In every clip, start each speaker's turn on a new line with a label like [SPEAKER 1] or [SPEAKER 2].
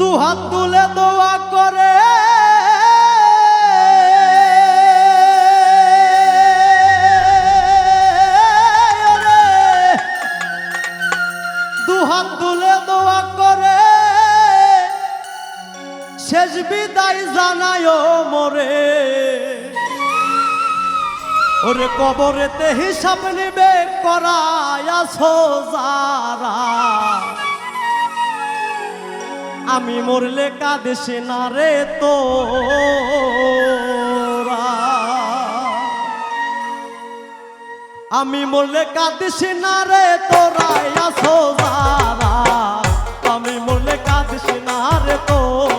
[SPEAKER 1] দুহাত তুলে দোয়া করে। দুহাত তুলে দোয়া করে। শেষ বিদায় জানায় মোরে। ওরে কবরেতে হিসাব নিবে করায়াছো যারা আমি মরলে কাঁদিস না রে তো আমি মরলে কাঁদিস না রে তোরা আসো যারা। আমি মরলে কাঁদিস না রে তোরা।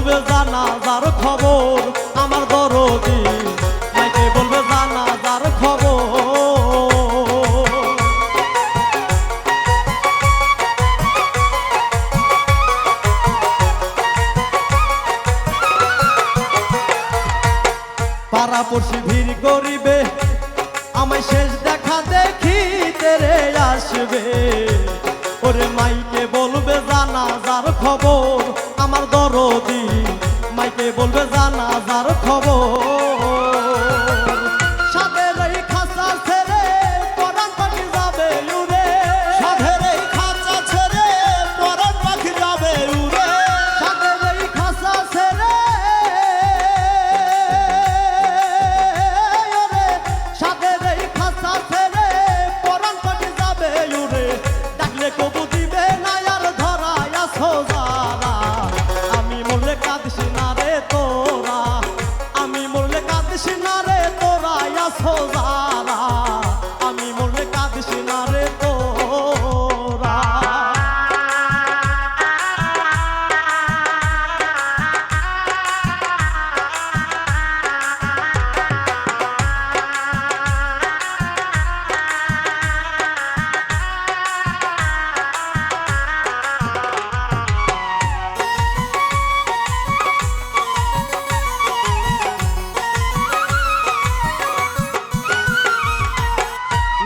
[SPEAKER 1] বলবে জানা যার খবর, আমার দরদি মাইকে বলবে জানা যার খবর। পাড়া পড়শি ভিড় করিবে, আমায় শেষ দেখা দেখি তেরে আসবে। ওরে মাইকে বলবে জানা যার খবর আমার দরদি মাইকে বলবে জানা যার খবর।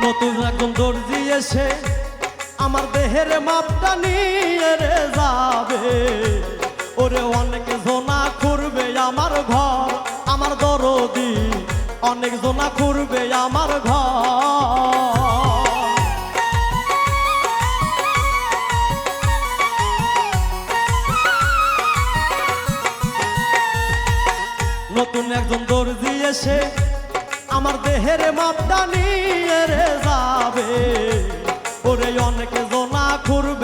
[SPEAKER 1] নতুন এখন দর্জি এসে আমার দেহের মাপটা নিয়ে রে যাবে। ওরে অনেক জোনা খুরবে আমার ঘর, আমার দরদি। অনেক জোনা খুরবে আমার ঘর। নতুন একজন দর্জি এসে আমার দেহের মাপটা নিয়ে রে যাবে। ওরে অনেক জোনা খুরবে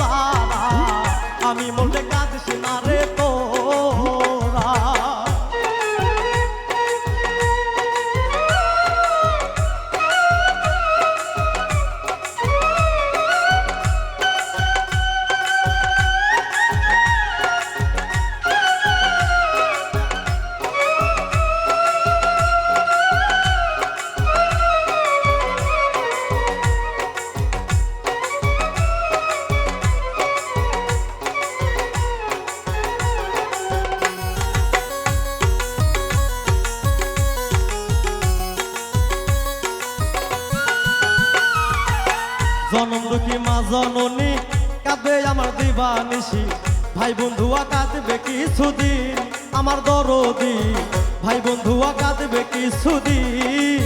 [SPEAKER 1] বাবা জনম দুঃখী মা জননী কাঁদবে আমার দিবানিসি ভাই বন্ধুয়া কাঁদবে কিছুদিন, আমার দরদি। ভাই বন্ধুয়া কাঁদবে কিছুদিন।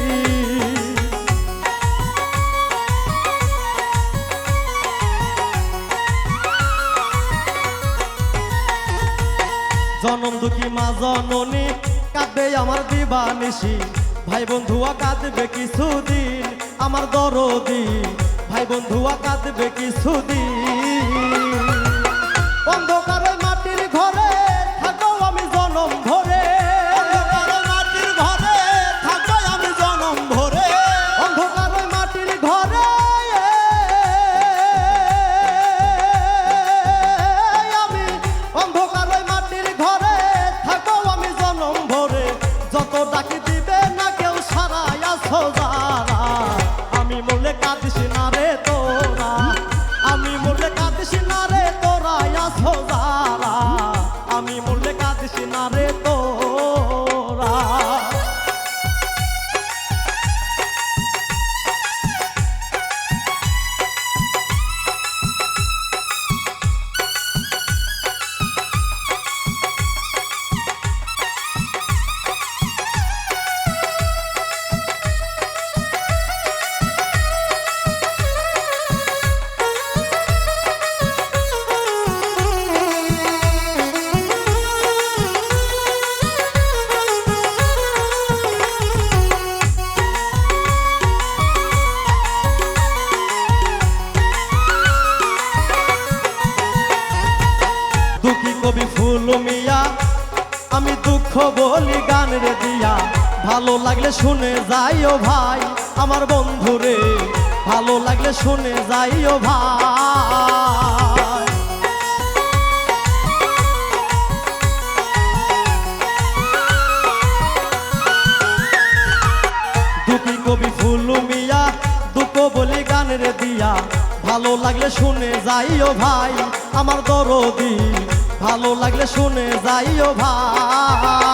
[SPEAKER 1] জনম দুঃখী মা জননী কাঁদবে আমার দিবানিসি ভাই বন্ধুয়া কাঁদবে কিছুদিন, আমার দরদি। ভাই বন্ধুয়া কাঁদবে কিছুদিন। দুঃখী কবি ফুল মিয়া। আমি দুঃখ বলি গান রে দিয়া। ভালো লাগলে শুনে যাইও ভাই, আমার বন্ধু রে ভালো লাগলে শুনে যাইও ভাই। দুঃখী কবি ফুল মিয়া, দুঃখ বলি গান রে দিয়া। ভালো লাগলে শুনে যাইও ভাই, আমার দরদি। ভালো লাগলে শুনে যাইও ভাই।